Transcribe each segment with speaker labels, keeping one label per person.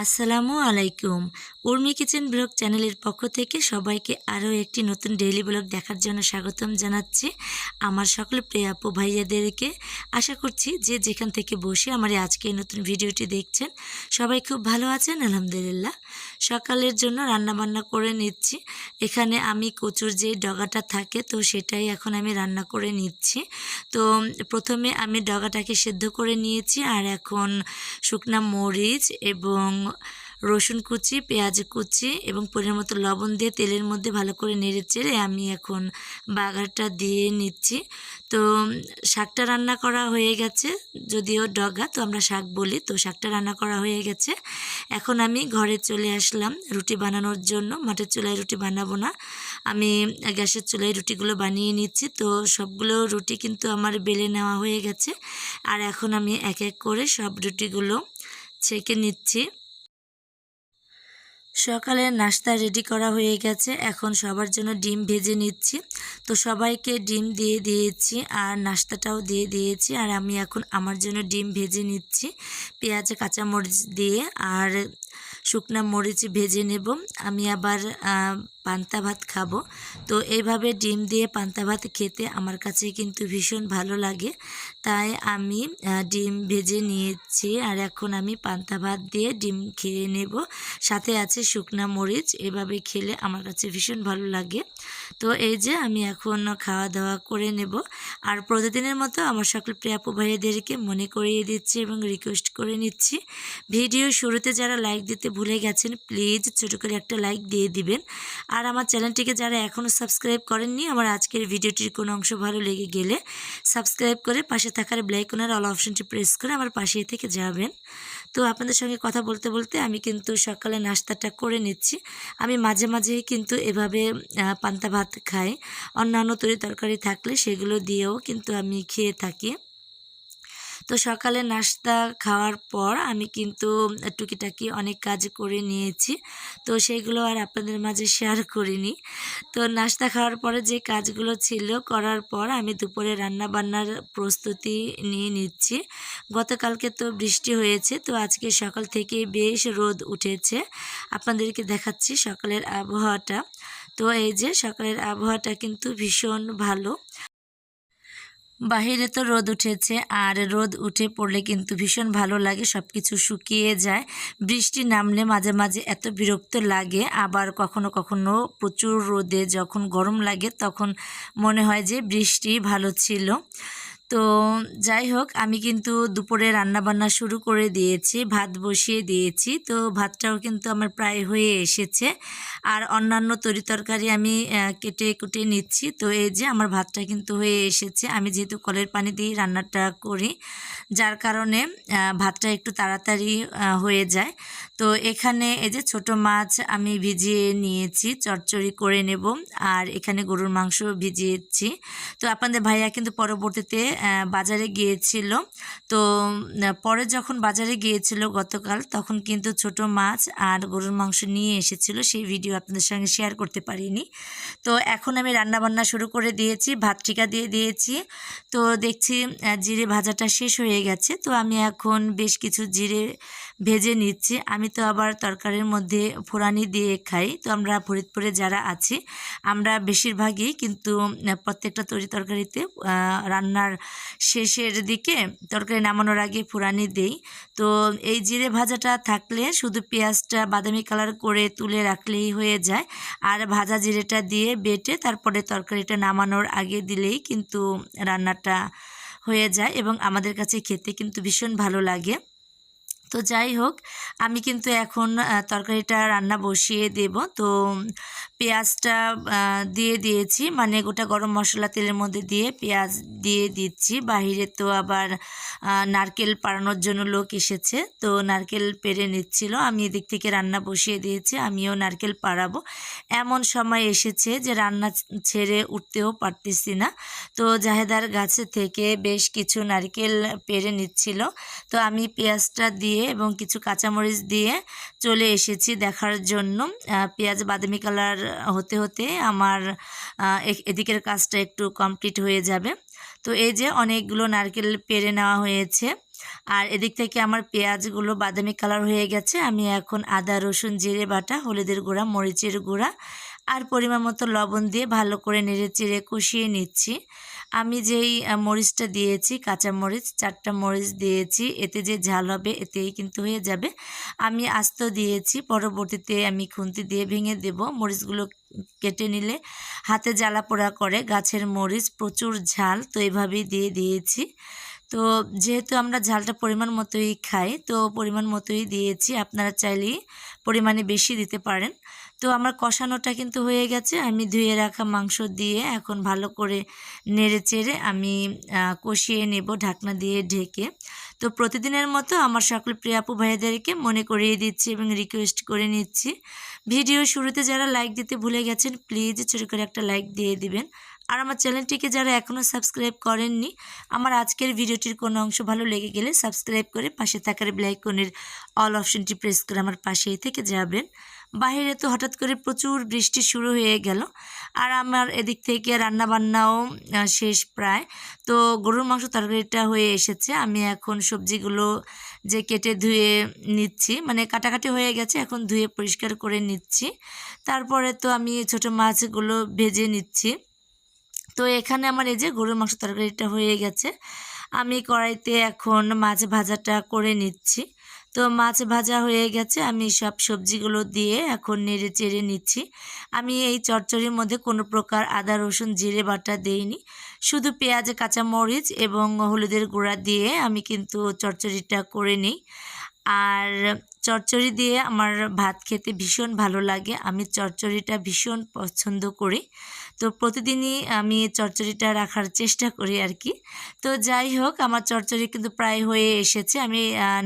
Speaker 1: আসসালামু আলাইকুম। Urmi kitchen blog চ্যানেলের পক্ষ থেকে সবাইকে আরও একটি নতুন ডেইলি ব্লগ দেখার জন্য স্বাগতম জানাচ্ছি আমার সকল প্রিয় আপু ভাইয়াদেরকে। আশা করছি যে যেখান থেকে বসে আমার আজকে এই নতুন ভিডিওটি দেখছেন, সবাই খুব ভালো আছেন, আলহামদুলিল্লাহ। সকালের জন্য রান্নাবান্না করে নিচ্ছি। এখানে আমি কচুর যে ডগাটা থাকে, তো সেটাই এখন আমি রান্না করে নিচ্ছি। তো প্রথমে আমি ডগাটাকে সেদ্ধ করে নিয়েছি, আর এখন শুকনা মরিচ এবং রসুন কুচি, পেঁয়াজ কুচি এবং পরিমাণ মতো লবণ দিয়ে তেলের মধ্যে ভালো করে নেড়ে চেড়ে আমি এখন বাগারটা দিয়ে নিচ্ছি। তো, শাকটা রান্না করা হয়ে গেছে, যদিও ডগা, তো আমরা শাক বলি, তো শাকটা রান্না করা হয়ে গেছে। এখন আমি ঘরে চলে আসলাম রুটি বানানোর জন্য মাটির চুলায় রুটি বানাবো না। আমি গ্যাসের চুলায় রুটিগুলো বানিয়ে নিচ্ছি, তো সবগুলো রুটি কিন্তু আমার বেলে নেওয়া হয়ে গেছে। আর এখন আমি এক এক করে সব রুটিগুলো ছেঁকে নিচ্ছি। সকালের নাস্তা রেডি করা হয়ে গেছে। এখন সবার জন্য ডিম ভেজে নিচ্ছি। তো সবাইকে ডিম দিয়ে দিয়েছি আর নাস্তাটাও দিয়ে দিয়েছি আর আমি এখন আমার জন্য ডিম ভেজে নিচ্ছি। পেঁয়াজে, কাঁচামরিচ দিয়ে আর শুকনা মরিচ ভেজে নেব। আমি আবার পান্তা ভাত খাব। তো এইভাবে ডিম দিয়ে পান্তা ভাত খেতে আমার কাছে কিন্তু ভীষণ ভালো লাগে। তাই আমি ডিম ভেজে নিয়েছি আর এখন আমি পান্তা ভাত দিয়ে ডিম খেয়ে নেব। সাথে আছে শুকনা মরিচ, এভাবে খেলে আমার কাছে ভীষণ ভালো লাগে। তো এই যে আমি এখন খাওয়া দাওয়া করে নেব। আর প্রতিদিনের মতো আমার সকল প্রিয় আপু ভাইয়াদেরকে মনে করিয়ে দিচ্ছি এবং রিকোয়েস্ট করে নিচ্ছি। ভিডিও শুরুতে যারা লাইক দিতে ভুলে গেছেন প্লিজ ছোটো করে একটা লাইক দিয়ে দিবেন। আর আমার চ্যানেলটিকে যারা এখনও সাবস্ক্রাইব করেননি, আমার আজকের ভিডিওটির কোনো অংশ ভালো লেগে গেলে সাবস্ক্রাইব করে পাশে থাকার ব্লাইকনের অল অপশনটি প্রেস করে আমার পাশেই থেকে যাবেন। তো আপনাদের সঙ্গে কথা বলতে বলতে আমি কিন্তু সকালে নাস্তাটা করে নিচ্ছি। আমি মাঝে মাঝেই কিন্তু এভাবে পান্তা ভাত খাই। অন্যান্য তরি তরকারি থাকলে সেগুলো দিয়েও কিন্তু আমি খেয়ে থাকি। তো সকালে নাস্তা খাওয়ার পর আমি কিন্তু টুকিটাকি অনেক কাজ করে নিয়েছি। তো সেইগুলো আর আপনাদের মাঝে শেয়ার করিনি। তো নাস্তা খাওয়ার পরে যে কাজগুলো ছিল করার পর আমি দুপুরে রান্না বান্নার প্রস্তুতি নিয়ে নিচ্ছি। গতকালকে তো বৃষ্টি হয়েছে, তো আজকে সকাল থেকে বেশ রোদ উঠেছে। আপনাদেরকে দেখাচ্ছি সকালের আবহাওয়াটা। তো এই যে সকালের আবহাওয়াটা কিন্তু ভীষণ ভালো। বাহিরে তো রোদ উঠেছে, আর রোদ উঠে পড়লে কিন্তু ভীষণ ভালো লাগে সব কিছু শুকিয়ে যায়। বৃষ্টি নামলে মাঝে মাঝে এত বিরক্ত লাগে, আবার কখনো কখনো প্রচুর রোদে যখন গরম লাগে তখন মনে হয় যে বৃষ্টি ভালো ছিল। তো যাই হোক, আমি কিন্তু দুপুরে রান্না বান্না শুরু করে দিয়েছি, ভাত বসিয়ে দিয়েছি। তো ভাতটাও কিন্তু আমার প্রায় হয়ে এসেছে। আর অন্যান্য তরি তরকারি আমি কেটে কুটে নিচ্ছি। তো এই যে আমার ভাতটা কিন্তু হয়ে এসেছে। আমি যেহেতু কলের পানি দিয়ে রান্নাটা করি, যার কারণে ভাতটা একটু তাড়াতাড়ি হয়ে যায়। তো এখানে এই যে ছোট মাছ আমি ভিজিয়ে নিয়েছি চচ্চড়ি করে নেব। আর এখানে গরুর মাংস ভিজিয়েছি। তো আপনাদের ভাইয়া কিন্তু পরবর্তীতে বাজারে গিয়েছিল। তো পরে যখন বাজারে গিয়েছিল গতকাল, তখন কিন্তু ছোট মাছ আর গরুর মাংস নিয়ে এসেছিল। সেই ভিডিও আপনাদের সঙ্গে শেয়ার করতে পারিনি। তো, এখন আমি রান্না বান্না শুরু করে দিয়েছি, ভাত টিকা দিয়ে দিয়েছি। তো, দেখছি জিরে ভাজাটা শেষ হয়ে গেছে। তো, আমি এখন বেশ কিছু জিরে ভেজে নিচ্ছি। আমি তো আবার তরকারির মধ্যে ফোড়ানি দিয়ে খাই। তো, আমরা ফরিদপুরে যারা আছি, আমরা বেশিরভাগই কিন্তু প্রত্যেকটা তরি তরকারিতে রান্নার শেষের দিকে তরকারি নামানোর আগে ফোড়ানি দেই। তো এই জিরে ভাজাটা থাকলে শুধু পেঁয়াজটা বাদামি কালার করে তুলে রাখলেই হয়ে যায়। আর ভাজা জিরেটা দিয়ে বেটে তারপরে তরকারিটা নামানোর আগে দিলেই কিন্তু রান্নাটা হয়ে যায় এবং আমাদের কাছে খেতে কিন্তু ভীষণ ভালো লাগে। তো যাই হোক, আমি কিন্তু এখন তরকারিটা রান্না বসিয়ে দেব। তো পেঁয়াজটা দিয়ে দিয়েছি। মানে গোটা গরম মশলা তেলের মধ্যে দিয়ে পেঁয়াজ দিয়ে দিচ্ছি। বাহিরে তো আবার নারকেল পাড়ানোর জন্য লোক এসেছে। তো নারকেল পেরে নিচ্ছিল। আমি এদিক থেকে রান্না বসিয়ে দিয়েছি। আমিও নারকেল পাড়াবো। এমন সময় এসেছে যে রান্না ছেড়ে উঠতেও পারতেছি না। তো জাহেদার গাছে থেকে বেশ কিছু নারকেল পেরে নিচ্ছিল। তো আমি পেঁয়াজটা দিয়ে এবং কিছু কাঁচামরিচ দিয়ে চলে এসেছি দেখার জন্য। পেঁয়াজ বাদামি কালার হতে হতে আমার এদিকের কাজটা একটু কমপ্লিট হয়ে যাবে। তো এই যে অনেকগুলো নারকেল পেরে নেওয়া হয়েছে, আর এদিক থেকে আমার পেঁয়াজগুলো বাদামি কালার হয়ে গেছে। আমি এখন আদা, রসুন, জিরে বাটা, হলুদের গুঁড়া, মরিচের গুঁড়া, আর পরিমাণ মতো লবণ দিয়ে ভালো করে নেড়ে চেড়ে কষিয়ে নিচ্ছি। আমি যেই মরিচটা দিয়েছি, কাঁচা মরিচ, চারটা মরিচ দিয়েছি, এতে যে ঝাল হবে এতেই কিন্তু হয়ে যাবে। আমি আস্ত দিয়েছি, পরবর্তীতে আমি খুন্তি দিয়ে ভেঙে দেব। মরিচগুলো কেটে নিলে হাতে জ্বালা পোড়া করে গাছের মরিচ প্রচুর ঝাল, তো এইভাবেই দিয়ে দিয়েছি। তো যেহেতু আমরা ঝালটা পরিমাণ মতোই খাই, তো পরিমাণ মতোই দিয়েছি। আপনারা চাইলেই পরিমাণে বেশি দিতে পারেন। তো আমার কষানোটা কিন্তু হয়ে গেছে। আমি ধুয়ে রাখা মাংস দিয়ে এখন ভালো করে নেড়ে চেড়ে আমি কষিয়ে নেব ঢাকনা দিয়ে ঢেকে। তো প্রতিদিনের মতো আমার সকল প্রিয়াপু ভাইদেরকে মনে করিয়ে দিচ্ছি এবং রিকোয়েস্ট করে নিচ্ছি। ভিডিও শুরুতে যারা লাইক দিতে ভুলে গেছেন প্লিজ ছোটো করে একটা লাইক দিয়ে দিবেন। আর আমার চ্যানেলটিকে যারা এখনও সাবস্ক্রাইব করেননি, আমার আজকের ভিডিওটির কোনো অংশ ভালো লেগে গেলে সাবস্ক্রাইব করে পাশে থাকার ব্লাইকনের অল অপশনটি প্রেস করে আমার পাশেই থেকে যাবেন। বাইরে তো হঠাৎ করে প্রচুর বৃষ্টি শুরু হয়ে গেল, আর আমার এদিক থেকে রান্না বান্নাও শেষ প্রায়। তো গরুর মাংস তরকারিটা হয়ে এসেছে, আমি এখন সবজিগুলো যে কেটে ধুয়ে নিচ্ছি মানে কাটাকাটি হয়ে গেছে, এখন ধুয়ে পরিষ্কার করে নিচ্ছি। তারপরে তো আমি ছোট মাছগুলো ভেজে নিচ্ছি। তো এখানে আমার এই যে গরুর মাংস তরকারিটা হয়ে গেছে। আমি কড়াইতে এখন মাছ ভাজাটা করে নিচ্ছি। তো মাছ ভাজা হয়ে গেছে, আমি সব সবজিগুলো দিয়ে এখন নেড়ে চেড়ে নিচ্ছি। আমি এই চচ্চড়ির মধ্যে কোনো প্রকার আদা, রসুন, জিরে বাটা দেইনি। শুধু পেঁয়াজ, কাঁচামরিচ এবং হলুদের গুঁড়া দিয়ে আমি কিন্তু চচ্চড়িটা করে নিই। আর চচ্চড়ি দিয়ে আমার ভাত খেতে ভীষণ ভালো লাগে। আমি চচ্চড়িটা ভীষণ পছন্দ করি। তো প্রতিদিনই আমি চচ্চড়িটা রাখার চেষ্টা করি আর কি। তো যাই হোক, আমার চচ্চড়ি কিন্তু প্রায় হয়ে এসেছে। আমি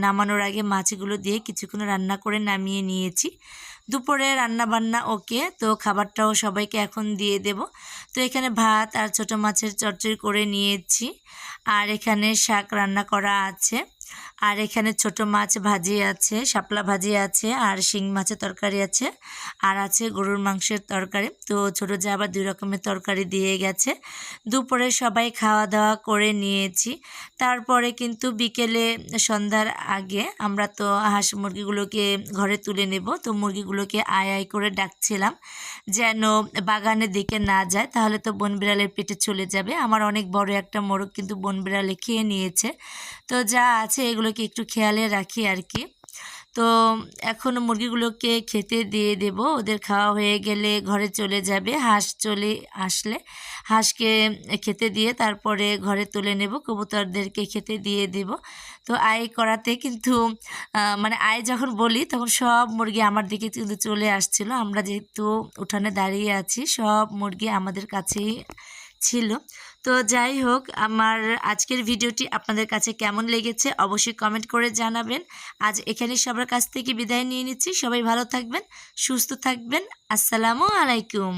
Speaker 1: নামানোর আগে মাছগুলো দিয়ে কিছুক্ষণ রান্না করে নামিয়ে নিয়েছি। দুপুরে রান্না বান্না ওকে, তো খাবারটাও সবাইকে এখন দিয়ে দেব। তো এখানে ভাত আর ছোট মাছের চচ্চড়ি করে নিয়েছি। আর এখানে শাক রান্না করা আছে। আর এখানে ছোট মাছ ভাজি আছে, শাপলা ভাজি আছে, আর শিং মাছের তরকারি আছে, আর আছে গরুর মাংসের তরকারি। তো ছোটো যা আবার দুই রকমের তরকারি দিয়ে গেছে। দুপুরে সবাই খাওয়া দাওয়া করে নিয়েছি। তারপরে কিন্তু বিকেলে সন্ধ্যার আগে আমরা তো হাঁস মুরগিগুলোকে ঘরে তুলে নেব। তো মুরগিগুলোকে আয় আয় করে ডাকছিলাম যেন বাগানের দিকে না যায়, তাহলে তো বন বিড়ালের পেটে চলে যাবে। আমার অনেক বড় একটা মোরগ কিন্তু বন বিড়ালে খেয়ে নিয়েছে। তো যা আছে এগুলোকে একটু খেয়ালে রাখি আর কি তো এখন মুরগিগুলোকে খেতে দিয়ে দেব। ওদের খাওয়া হয়ে গেলে ঘরে চলে যাবে, হাঁস চলে আসলে হাঁসকে খেতে দিয়ে তারপরে ঘরে তুলে নেব, কবুতরদেরকে খেতে দিয়ে দেব। তো আয় করাতে কিন্তু মানে আয় যখন বলি তখন সব মুরগি আমার দিকে কিন্তু চলে আসছিল। আমরা যেহেতু উঠানে দাঁড়িয়ে আছি, সব মুরগি আমাদের কাছেই ছিল। তো যাই হোক, আমার আজকের ভিডিওটি আপনাদের কাছে কেমন লেগেছে অবশ্যই কমেন্ট করে জানাবেন। আজ এখানে সবার কাছ থেকে বিদায় নিয়ে নিচ্ছি। সবাই ভালো থাকবেন, সুস্থ থাকবেন। আসসালামু আলাইকুম।